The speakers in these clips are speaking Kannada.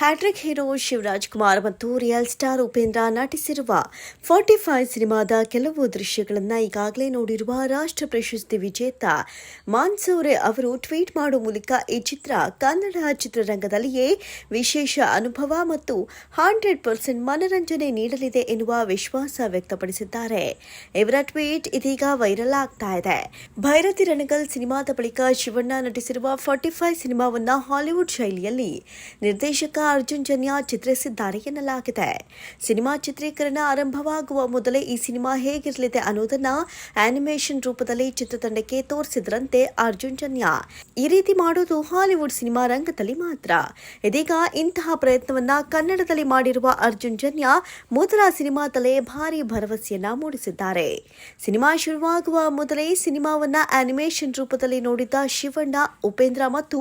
ಹ್ಯಾಟ್ರಿಕ್ ಹೀರೋ ಶಿವರಾಜ್ ಕುಮಾರ್ ಮತ್ತು ರಿಯಲ್ ಸ್ಟಾರ್ ಉಪೇಂದ್ರ ನಟಿಸಿರುವ ಫಾರ್ಟಿ ಫೈವ್ ಸಿನಿಮಾದ ಕೆಲವು ದೃಶ್ಯಗಳನ್ನು ಈಗಾಗಲೇ ನೋಡಿರುವ ರಾಷ್ಟ್ರ ಪ್ರಶಸ್ತಿ ವಿಜೇತ ಮಾನ್ಸೌರೆ ಅವರು ಟ್ವೀಟ್ ಮಾಡುವ ಮೂಲಕ ಈ ಚಿತ್ರ ಕನ್ನಡ ಚಿತ್ರರಂಗದಲ್ಲಿಯೇ ವಿಶೇಷ ಅನುಭವ ಮತ್ತು ಹಂಡ್ರೆಡ್ ಪರ್ಸೆಂಟ್ ಮನರಂಜನೆ ನೀಡಲಿದೆ ಎನ್ನುವ ವಿಶ್ವಾಸ ವ್ಯಕ್ತಪಡಿಸಿದ್ದಾರೆ. ಇವರ ಟ್ವೀಟ್ ಇದೀಗ ವೈರಲ್ ಆಗ್ತಾ ಇದೆ. ಭೈರತಿ ರಣಗಲ್ ಸಿನಿಮಾದ ಬಳಿಕ ಶಿವಣ್ಣ ನಟಿಸಿರುವ ಫಾರ್ಟಿ ಫೈವ್ ಸಿನಿಮಾವನ್ನು ಹಾಲಿವುಡ್ ಶೈಲಿಯಲ್ಲಿ ನಿರ್ದೇಶಕ ಅರ್ಜುನ್ ಜನ್ಯ ಚಿತ್ರಿಸಿದ್ದಾರೆ ಎನ್ನಲಾಗಿದೆ. ಸಿನಿಮಾ ಚಿತ್ರೀಕರಣ ಆರಂಭವಾಗುವ ಮೊದಲೇ ಈ ಸಿನಿಮಾ ಹೇಗಿರಲಿದೆ ಅನ್ನೋದನ್ನ ಆನಿಮೇಷನ್ ರೂಪದಲ್ಲಿ ಚಿತ್ರತಂಡಕ್ಕೆ ತೋರಿಸಿದ್ರಂತೆ ಅರ್ಜುನ್ ಜನ್ಯ ಈ ರೀತಿ ಮಾಡೋದು ಹಾಲಿವುಡ್ ಸಿನಿಮಾ ರಂಗದಲ್ಲಿ ಮಾತ್ರ. ಇದೀಗ ಇಂತಹ ಪ್ರಯತ್ನವನ್ನ ಕನ್ನಡದಲ್ಲಿ ಮಾಡಿರುವ ಅರ್ಜುನ್ ಜನ್ಯ ಮೊದಲ ಸಿನಿಮಾದಲ್ಲೇ ಭಾರಿ ಭರವಸೆಯನ್ನ ಮೂಡಿಸಿದ್ದಾರೆ. ಸಿನಿಮಾ ಶುರುವಾಗುವ ಮೊದಲೇ ಸಿನಿಮಾವನ್ನ ಆನಿಮೇಷನ್ ರೂಪದಲ್ಲಿ ನೋಡಿದ್ದ ಶಿವಣ್ಣ, ಉಪೇಂದ್ರ ಮತ್ತು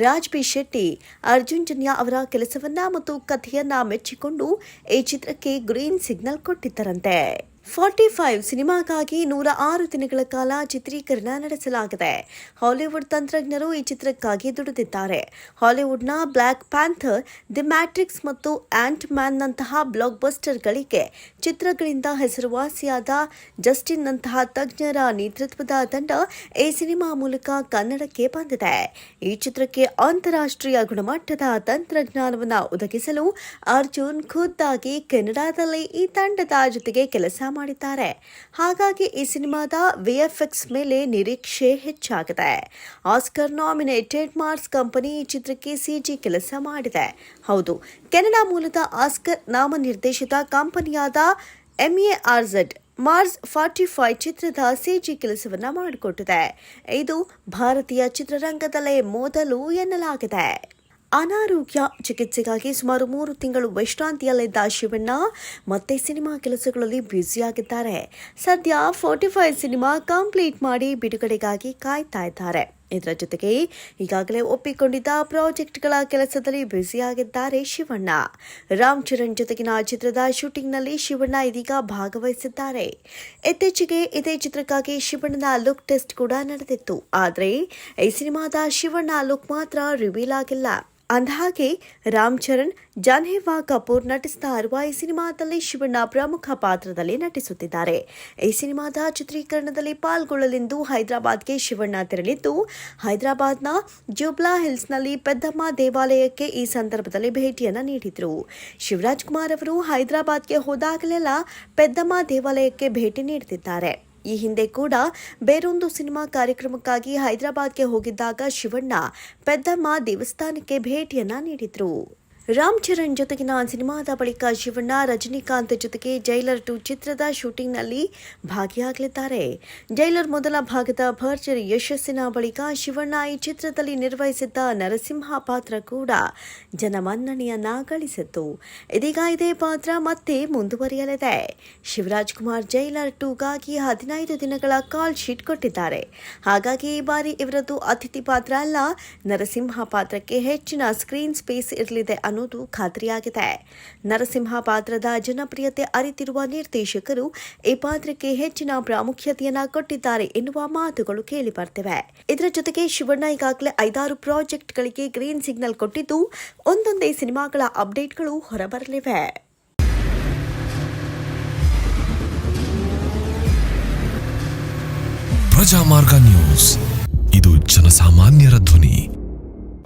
ರಾಜ್ ಪಿ ಶೆಟ್ಟಿ ಅರ್ಜುನ್ ಜನ್ಯ ಅವರ ಕೆಲಸವನ್ನ ಮತ್ತು ಕಥೆಯನ್ನ ಮೆಚ್ಚಿಕೊಂಡು ಈ ಚಿತ್ರಕ್ಕೆ ಗ್ರೀನ್ ಸಿಗ್ನಲ್ ಕೊಟ್ಟಿದ್ದರಂತೆ. ಫಾರ್ಟಿ ಫೈವ್ ಸಿನಿಮಾಗಾಗಿ ನೂರ ಆರು ದಿನಗಳ ಕಾಲ ಚಿತ್ರೀಕರಣ ನಡೆಸಲಾಗಿದೆ. ಹಾಲಿವುಡ್ ತಂತ್ರಜ್ಞರು ಈ ಚಿತ್ರಕ್ಕಾಗಿ ದುಡಿದಿದ್ದಾರೆ. ಹಾಲಿವುಡ್ನ ಬ್ಲ್ಯಾಕ್ ಪ್ಯಾಂಥರ್, ದಿ ಮ್ಯಾಟ್ರಿಕ್ಸ್ ಮತ್ತು ಆಂಟ್ ಮ್ಯಾನ್ನಂತಹ ಬ್ಲಾಕ್ ಬಸ್ಟರ್ಗಳಿಗೆ ಚಿತ್ರಗಳಿಂದ ಹೆಸರುವಾಸಿಯಾದ ಜಸ್ಟಿನ್ ನಂತಹ ತಜ್ಞರ ನೇತೃತ್ವದ ತಂಡ ಈ ಸಿನಿಮಾ ಮೂಲಕ ಕನ್ನಡಕ್ಕೆ ಬಂದಿದೆ. ಈ ಚಿತ್ರಕ್ಕೆ ಅಂತಾರಾಷ್ಟ್ರೀಯ ಗುಣಮಟ್ಟದ ತಂತ್ರಜ್ಞಾನವನ್ನು ಒದಗಿಸಲು ಅರ್ಜುನ್ ಖುದ್ದಾಗಿ ಕೆನಡಾದಲ್ಲಿ ಈ ತಂಡದ ಜೊತೆಗೆ ಕೆಲಸ ಮಾಡಿದ್ದಾರೆ. ಹಾಗಾಗಿ ಈ ಸಿನಿಮಾದ ವಿಎಫ್ಎಕ್ಸ್ ಮೇಲೆ ನಿರೀಕ್ಷೆ ಹೆಚ್ಚಾಗಿದೆ. ಆಸ್ಕರ್ ನಾಮಿನೇಟೆಡ್ ಮಾರ್ಸ್ ಕಂಪನಿ ಈ ಚಿತ್ರಕ್ಕೆ ಸಿಜಿ ಕೆಲಸ ಮಾಡಿದೆ. ಹೌದು, ಕೆನಡಾ ಮೂಲದ ಆಸ್ಕರ್ ನಾಮನಿರ್ದೇಶಿತ ಕಂಪನಿಯಾದ ಎಂಎಆರ್ಝೆಡ್ ಮಾರ್ಸ್ ಫಾರ್ಟಿ ಫೈವ್ ಚಿತ್ರದ ಸಿಜಿ ಕೆಲಸವನ್ನ ಮಾಡಿಕೊಟ್ಟಿದೆ. ಇದು ಭಾರತೀಯ ಚಿತ್ರರಂಗದಲ್ಲೇ ಮೊದಲು ಎನ್ನಲಾಗಿದೆ. ಅನಾರೋಗ್ಯ ಚಿಕಿತ್ಸೆಗಾಗಿ ಸುಮಾರು ಮೂರು ತಿಂಗಳು ವಿಶ್ರಾಂತಿಯಲ್ಲಿದ್ದ ಶಿವಣ್ಣ ಮತ್ತೆ ಸಿನಿಮಾ ಕೆಲಸಗಳಲ್ಲಿ ಬ್ಯುಸಿಯಾಗಿದ್ದಾರೆ. ಸದ್ಯ ಫೋರ್ಟಿ ಫೈವ್ ಸಿನಿಮಾ ಕಂಪ್ಲೀಟ್ ಮಾಡಿ ಬಿಡುಗಡೆಗಾಗಿ ಕಾಯ್ತಾ ಇದ್ದಾರೆ. ಇದರ ಜೊತೆಗೆ ಈಗಾಗಲೇ ಒಪ್ಪಿಕೊಂಡಿದ್ದ ಪ್ರಾಜೆಕ್ಟ್ಗಳ ಕೆಲಸದಲ್ಲಿ ಬ್ಯುಸಿಯಾಗಿದ್ದಾರೆ ಶಿವಣ್ಣ. ರಾಮ್ ಚರಣ್ ಜೊತೆಗಿನ ಚಿತ್ರದ ಶೂಟಿಂಗ್ನಲ್ಲಿ ಶಿವಣ್ಣ ಇದೀಗ ಭಾಗವಹಿಸಿದ್ದಾರೆ. ಇತ್ತೀಚೆಗೆ ಇದೇ ಚಿತ್ರಕ್ಕಾಗಿ ಶಿವಣ್ಣನ ಲುಕ್ ಟೆಸ್ಟ್ ಕೂಡ ನಡೆದಿತ್ತು. ಆದರೆ ಈ ಸಿನಿಮಾದ ಶಿವಣ್ಣ ಲುಕ್ ಮಾತ್ರ ರಿವೀಲ್ ಆಗಿಲ್ಲ. ಅಂದಹಾಗೆ ರಾಮ್ ಚರಣ್, ಜಾನ್ಹೇವಾ ಕಪೂರ್ ನಟಿಸ್ತಾ ಇರುವ ಈ ಸಿನಿಮಾದಲ್ಲಿ ಶಿವಣ್ಣ ಪ್ರಮುಖ ಪಾತ್ರದಲ್ಲಿ ನಟಿಸುತ್ತಿದ್ದಾರೆ. ಈ ಸಿನಿಮಾದ ಚಿತ್ರೀಕರಣದಲ್ಲಿ ಪಾಲ್ಗೊಳ್ಳಲೆಂದು ಹೈದರಾಬಾದ್ಗೆ ಶಿವಣ್ಣ ತೆರಳಿದ್ದು, ಹೈದರಾಬಾದ್ನ ಜುಬ್ಲಾ ಹಿಲ್ಸ್ನಲ್ಲಿ ಪೆದ್ದಮ್ಮ ದೇವಾಲಯಕ್ಕೆ ಈ ಸಂದರ್ಭದಲ್ಲಿ ಭೇಟಿಯನ್ನು ನೀಡಿದರು. ಶಿವರಾಜ್ ಕುಮಾರ್ ಅವರು ಹೈದರಾಬಾದ್ಗೆ ಹೋದಾಗಲೆಲ್ಲ ಪೆದ್ದಮ್ಮ ದೇವಾಲಯಕ್ಕೆ ಭೇಟಿ ನೀಡುತ್ತಿದ್ದಾರೆ ಈ ಹಿಂದೆ ಕೂಡ ಬೇರೊಂದು ಸಿನಿಮಾ ಕಾರ್ಯಕ್ರಮಕ್ಕಾಗಿ ಹೈದರಾಬಾದ್ಗೆ ಹೋಗಿದ್ದಾಗ ಶಿವಣ್ಣ ಪೆದ್ದಮ್ಮ ದೇವಸ್ಥಾನಕ್ಕೆ ಭೇಟಿಯನ್ನ ನೀಡಿದ್ರು. ರಾಮ್ ಚರಣ್ ಜೊತೆಗಿನ ಸಿನಿಮಾದ ಬಳಿಕ ಶಿವಣ್ಣ, ರಜನಿಕಾಂತ್ ಜೊತೆಗೆ ಜೈಲರ್ ಟು ಚಿತ್ರದ ಶೂಟಿಂಗ್ನಲ್ಲಿ ಭಾಗಿಯಾಗಲಿದ್ದಾರೆ. ಜೈಲರ್ ಮೊದಲ ಭಾಗದ ಭರ್ಜರಿ ಯಶಸ್ಸಿನ ಬಳಿಕ ಶಿವಣ್ಣ ಈ ಚಿತ್ರದಲ್ಲಿ ನಿರ್ವಹಿಸಿದ್ದ ನರಸಿಂಹ ಪಾತ್ರ ಕೂಡ ಜನಮನ್ನಣೆಯನ್ನ ಗಳಿಸಿತ್ತು. ಇದೀಗ ಇದೇ ಪಾತ್ರ ಮತ್ತೆ ಮುಂದುವರಿಯಲಿದೆ. ಶಿವರಾಜ್ ಕುಮಾರ್ ಜೈಲರ್ ಟೂಗಾಗಿ ಹದಿನೈದು ದಿನಗಳ ಕಾಲ್ ಶೀಟ್ ಕೊಟ್ಟಿದ್ದಾರೆ. ಹಾಗಾಗಿ ಈ ಬಾರಿ ಇವರದ್ದು ಅತಿಥಿ ಪಾತ್ರ ಅಲ್ಲ. ನರಸಿಂಹ ಪಾತ್ರಕ್ಕೆ ಹೆಚ್ಚಿನ ಸ್ಕ್ರೀನ್ ಸ್ಪೇಸ್ ಇರಲಿದೆ ಅನ್ನೋದು ಖಾತ್ರಿಯಾಗಿದೆ. ನರಸಿಂಹ ಪಾತ್ರದ ಜನಪ್ರಿಯತೆ ಅರಿತಿರುವ ನಿರ್ದೇಶಕರು ಈ ಪಾತ್ರಕ್ಕೆ ಹೆಚ್ಚಿನ ಪ್ರಾಮುಖ್ಯತೆಯನ್ನ ಕೊಟ್ಟಿದ್ದಾರೆ ಎನ್ನುವ ಮಾತುಗಳು ಕೇಳಿ ಬರ್ತಿವೆ ಇದರ ಜೊತೆಗೆ ಶಿವಣ್ಣ ಈಗಾಗಲೇ ಐದಾರು ಪ್ರಾಜೆಕ್ಟ್ಗಳಿಗೆ ಗ್ರೀನ್ ಸಿಗ್ನಲ್ ಕೊಟ್ಟಿದ್ದು, ಒಂದೊಂದೇ ಸಿನಿಮಾಗಳ ಅಪ್ಡೇಟ್ಗಳು ಹೊರಬರಲಿವೆ. ಪ್ರಜಾಮಾರ್ಗ ನ್ಯೂಸ್. ಇದು ಜನಸಾಮಾನ್ಯರ ಧ್ವನಿ.